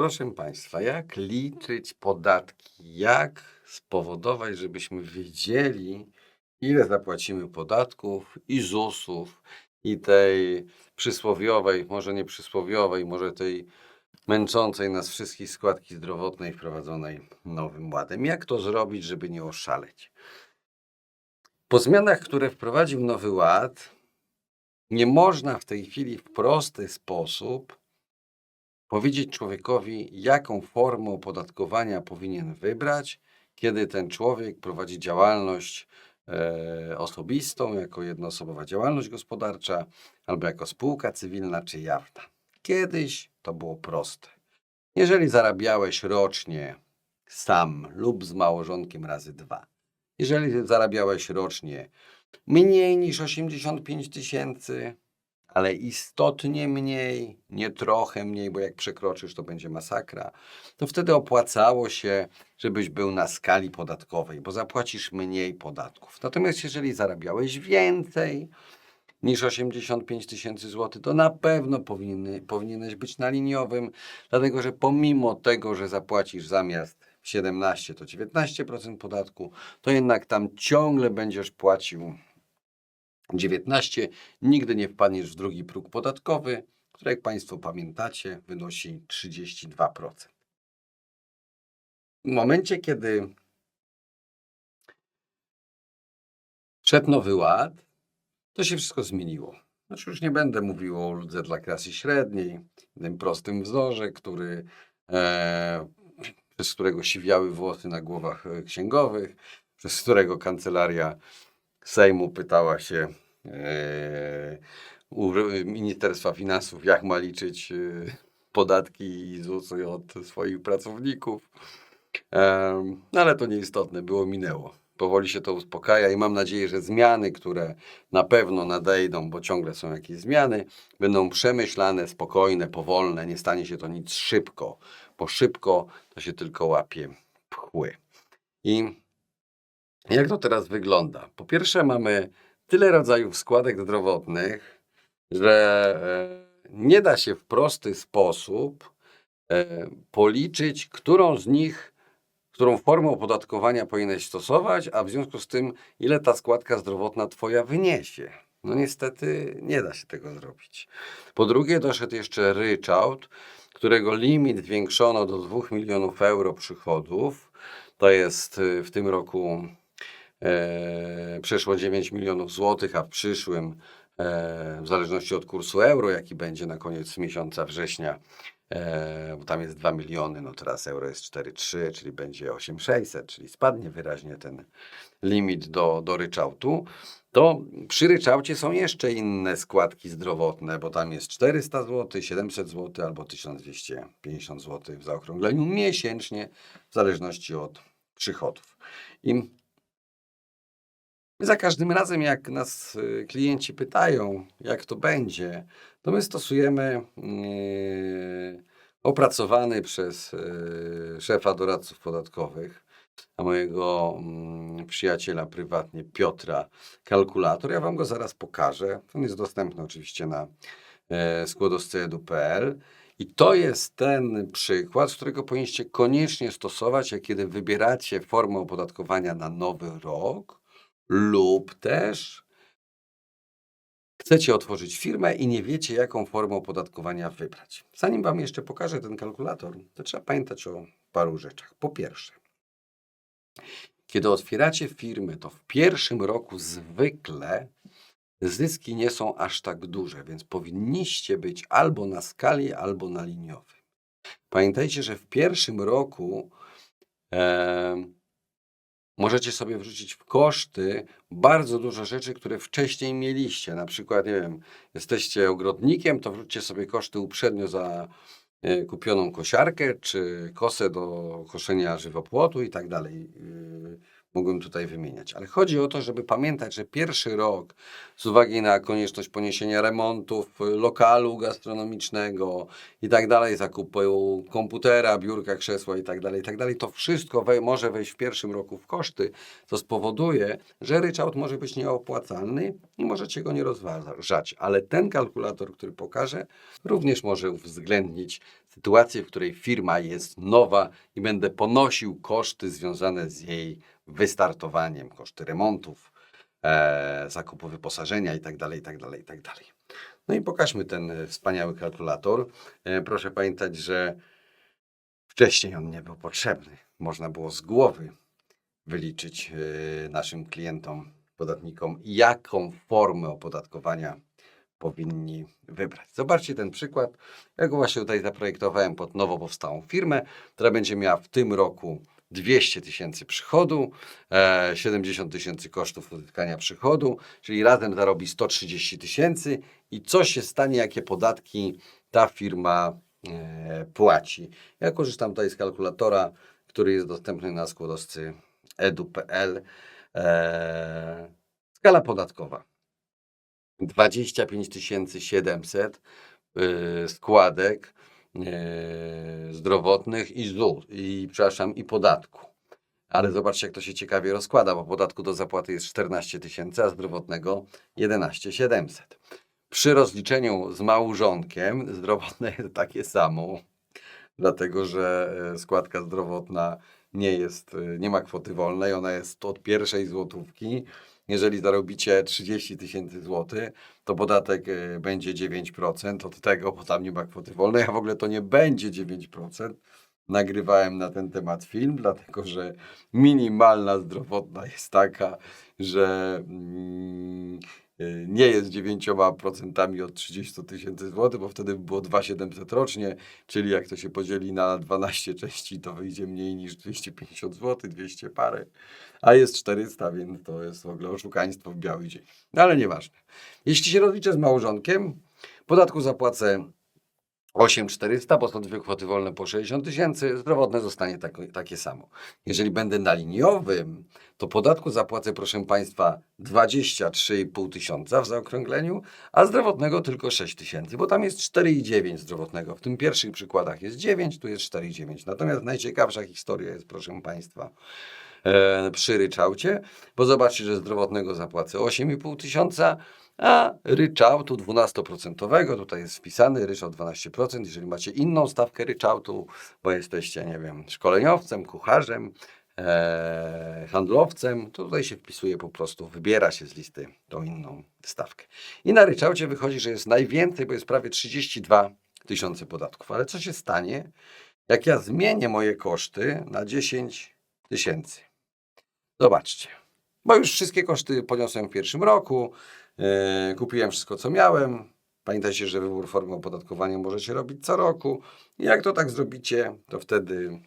Proszę Państwa, jak liczyć podatki? Jak spowodować, żebyśmy wiedzieli, ile zapłacimy podatków i ZUS-ów, i tej przysłowiowej, może nie przysłowiowej, może tej męczącej nas wszystkich składki zdrowotnej wprowadzonej Nowym Ładem. Jak to zrobić, żeby nie oszaleć? Po zmianach, które wprowadził Nowy Ład, nie można w tej chwili w prosty sposób powiedzieć człowiekowi, jaką formę opodatkowania powinien wybrać, kiedy ten człowiek prowadzi działalność e, osobistą, jako jednoosobowa działalność gospodarcza, albo jako spółka cywilna czy jawna. Kiedyś to było proste. Jeżeli zarabiałeś rocznie sam lub z małżonkiem razy dwa, jeżeli zarabiałeś rocznie mniej niż 85 tysięcy, ale istotnie mniej, nie trochę mniej, bo jak przekroczysz, to będzie masakra, to wtedy opłacało się, żebyś był na skali podatkowej, bo zapłacisz mniej podatków. Natomiast jeżeli zarabiałeś więcej niż 85 tysięcy złotych, to na pewno powinny, powinieneś być na liniowym, dlatego że pomimo tego, że zapłacisz zamiast 17 to 19% podatku, to jednak tam ciągle będziesz płacił 19, nigdy nie wpadniesz w drugi próg podatkowy, który jak Państwo pamiętacie wynosi 32%. W momencie, kiedy wszedł Nowy Ład, to się wszystko zmieniło. Znaczy już nie będę mówił o ludze dla klasy średniej, tym prostym wzorze, który, e, przez którego siwiały włosy na głowach e, księgowych, przez którego kancelaria Sejmu pytała się u Ministerstwa Finansów, jak ma liczyć e, podatki i ZUS-y od swoich pracowników. No ale to nieistotne, było minęło. Powoli się to uspokaja i mam nadzieję, że zmiany, które na pewno nadejdą, bo ciągle są jakieś zmiany, będą przemyślane, spokojne, powolne. Nie stanie się to nic szybko, bo szybko to się tylko łapie pchły. I jak to teraz wygląda? Po pierwsze, mamy tyle rodzajów składek zdrowotnych, że e, nie da się w prosty sposób e, policzyć, którą z nich, którą formę opodatkowania powinieneś stosować, a w związku z tym, ile ta składka zdrowotna twoja wyniesie. No niestety nie da się tego zrobić. Po drugie, doszedł jeszcze ryczałt, którego limit zwiększono do 2 milionów euro przychodów. To jest y, w tym roku przeszło 9 milionów złotych, a w przyszłym, e, w zależności od kursu euro, jaki będzie na koniec miesiąca września, e, bo tam jest 2 miliony, no teraz euro jest 4,3, czyli będzie 8,600, czyli spadnie wyraźnie ten limit do, do ryczałtu. To przy ryczałcie są jeszcze inne składki zdrowotne, bo tam jest 400 zł, 700 zł albo 1250 zł w zaokrągleniu miesięcznie, w zależności od przychodów. I za każdym razem, jak nas y, klienci pytają, jak to będzie, to my stosujemy yy, opracowany przez yy, szefa doradców podatkowych, a mojego mm, przyjaciela prywatnie Piotra kalkulator. Ja Wam go zaraz pokażę. On jest dostępny oczywiście na skłodowscedu.pl. I to jest ten przykład, z którego powinniście koniecznie stosować, jak kiedy wybieracie formę opodatkowania na nowy rok lub też chcecie otworzyć firmę i nie wiecie, jaką formę opodatkowania wybrać. Zanim Wam jeszcze pokażę ten kalkulator, to trzeba pamiętać o paru rzeczach. Po pierwsze, kiedy otwieracie firmę, to w pierwszym roku zwykle zyski nie są aż tak duże, więc powinniście być albo na skali, albo na liniowym. Pamiętajcie, że w pierwszym roku em, możecie sobie wrzucić w koszty bardzo dużo rzeczy, które wcześniej mieliście. Na przykład, nie wiem, jesteście ogrodnikiem, to wrzućcie sobie koszty uprzednio za e, kupioną kosiarkę, czy kosę do koszenia żywopłotu i tak dalej. Mógłbym tutaj wymieniać. Ale chodzi o to, żeby pamiętać, że pierwszy rok z uwagi na konieczność poniesienia remontów y, lokalu gastronomicznego i tak dalej, zakupu komputera, biurka, krzesła i tak dalej, i tak dalej, to wszystko może wejść w pierwszym roku w koszty, co spowoduje, że ryczałt może być nieopłacalny i możecie go nie rozważać. Ale ten kalkulator, który pokażę, również może uwzględnić sytuację, w której firma jest nowa i będę ponosił koszty związane z jej wystartowaniem, koszty remontów, e, zakupu wyposażenia itd., itd., itd. No i pokażmy ten e, wspaniały kalkulator. E, proszę pamiętać, że wcześniej on nie był potrzebny. Można było z głowy wyliczyć e, naszym klientom, podatnikom, jaką formę opodatkowania powinni wybrać. Zobaczcie ten przykład. Ja go właśnie tutaj zaprojektowałem pod nowo powstałą firmę, która będzie miała w tym roku 200 tysięcy przychodu, e, 70 tysięcy kosztów uzyskania przychodu, czyli razem zarobi 130 tysięcy. I co się stanie, jakie podatki ta firma e, płaci? Ja korzystam tutaj z kalkulatora, który jest dostępny na składowcy edu.pl. E, skala podatkowa. 25 700 y, składek zdrowotnych i ZUS, i przepraszam, i podatku. Ale zobaczcie, jak to się ciekawie rozkłada, bo podatku do zapłaty jest 14 tysięcy, a zdrowotnego 11 700. Przy rozliczeniu z małżonkiem zdrowotne jest takie samo, dlatego że e, składka zdrowotna nie jest, e, nie ma kwoty wolnej, ona jest od pierwszej złotówki. Jeżeli zarobicie 30 tysięcy złotych, to podatek e, będzie 9% od tego, bo tam nie ma kwoty wolnej, a w ogóle to nie będzie 9%. Nagrywałem na ten temat film, dlatego że minimalna zdrowotna jest taka, że mm, y, nie jest 9% od 30 tysięcy złotych, bo wtedy by było 2700 rocznie, czyli jak to się podzieli na 12 części, to wyjdzie mniej niż 250 zł, 200 parę, a jest 400, więc to jest w ogóle oszukaństwo w biały dzień. No ale nieważne. Jeśli się rozliczę z małżonkiem, podatku zapłacę 8400, bo są dwie kwoty wolne po 60 tysięcy, zdrowotne zostanie tak, takie samo. Jeżeli będę na liniowym, to podatku zapłacę, proszę Państwa, 23,5 tysiąca w zaokrągleniu, a zdrowotnego tylko 6 tysięcy, bo tam jest 4,9 zdrowotnego. W tym pierwszych przykładach jest 9, tu jest 4,9. Natomiast najciekawsza historia jest, proszę Państwa, e, przy ryczałcie, bo zobaczcie, że zdrowotnego zapłacę 8,5 tysiąca, a ryczałtu 12%, tutaj jest wpisany ryczałt 12%. Jeżeli macie inną stawkę ryczałtu, bo jesteście, nie wiem, szkoleniowcem, kucharzem, e, handlowcem, to tutaj się wpisuje po prostu, wybiera się z listy tą inną stawkę. I na ryczałcie wychodzi, że jest najwięcej, bo jest prawie 32 tysiące podatków. Ale co się stanie, jak ja zmienię moje koszty na 10 tysięcy? Zobaczcie. Bo już wszystkie koszty poniosłem w pierwszym roku, kupiłem wszystko, co miałem. Pamiętajcie, że wybór formy opodatkowania możecie robić co roku. I jak to tak zrobicie, to wtedy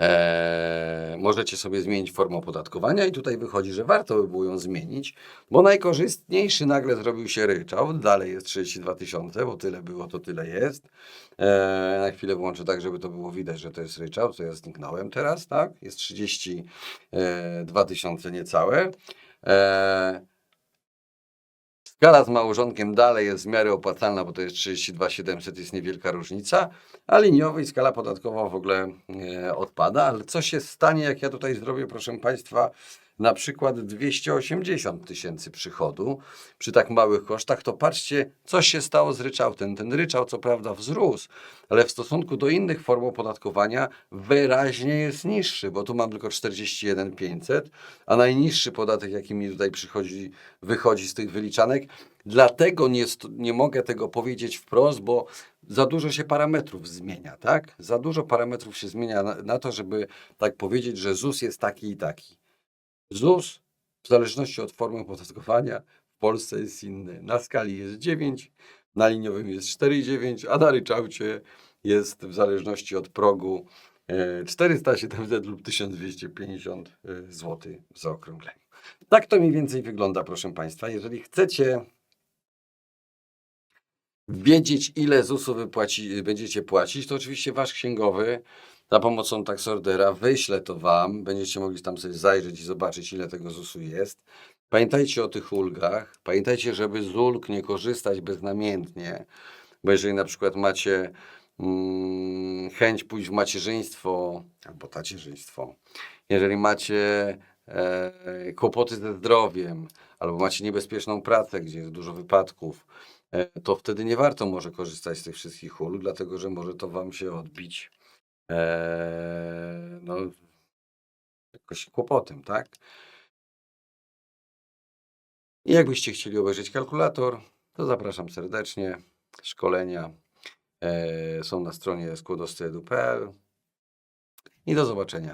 e, możecie sobie zmienić formę opodatkowania i tutaj wychodzi, że warto by było ją zmienić, bo najkorzystniejszy nagle zrobił się ryczałt, dalej jest 32 tysiące, bo tyle było, to tyle jest. E, na chwilę włączę tak, żeby to było widać, że to jest ryczałt, to ja zniknąłem teraz, tak? Jest 32 tysiące niecałe. E, Skala z małżonkiem dalej jest w miarę opłacalna, bo to jest 32 700, jest niewielka różnica, a liniowej skala podatkowa w ogóle e, odpada. Ale co się stanie, jak ja tutaj zrobię, proszę Państwa, na przykład 280 tysięcy przychodu przy tak małych kosztach, to patrzcie, co się stało z ryczałtem. Ten ryczałt co prawda wzrósł, ale w stosunku do innych form opodatkowania wyraźnie jest niższy, bo tu mam tylko 41 500, a najniższy podatek, jaki mi tutaj przychodzi, wychodzi z tych wyliczanek, dlatego nie, nie mogę tego powiedzieć wprost, bo za dużo się parametrów zmienia, tak? Za dużo parametrów się zmienia na, na to, żeby tak powiedzieć, że ZUS jest taki i taki. ZUS w zależności od formy opodatkowania w Polsce jest inny. Na skali jest 9, na liniowym jest 4,9, a na ryczałcie jest w zależności od progu e, 400, 700 lub 1250 zł w zaokrągleniu. Tak to mniej więcej wygląda, proszę Państwa. Jeżeli chcecie wiedzieć, ile ZUS-u wypłaci, będziecie płacić, to oczywiście wasz księgowy za pomocą taksordera wyśle to wam. Będziecie mogli tam sobie zajrzeć i zobaczyć, ile tego ZUS-u jest. Pamiętajcie o tych ulgach. Pamiętajcie, żeby z ulg nie korzystać beznamiętnie, bo jeżeli na przykład macie mm, chęć pójść w macierzyństwo albo tacierzyństwo, jeżeli macie e, kłopoty ze zdrowiem, albo macie niebezpieczną pracę, gdzie jest dużo wypadków, to wtedy nie warto może korzystać z tych wszystkich ulg, dlatego że może to wam się odbić e, no, jakoś kłopotem, tak? I jakbyście chcieli obejrzeć kalkulator, to zapraszam serdecznie. Szkolenia e, są na stronie skłodostry.edu.pl i do zobaczenia.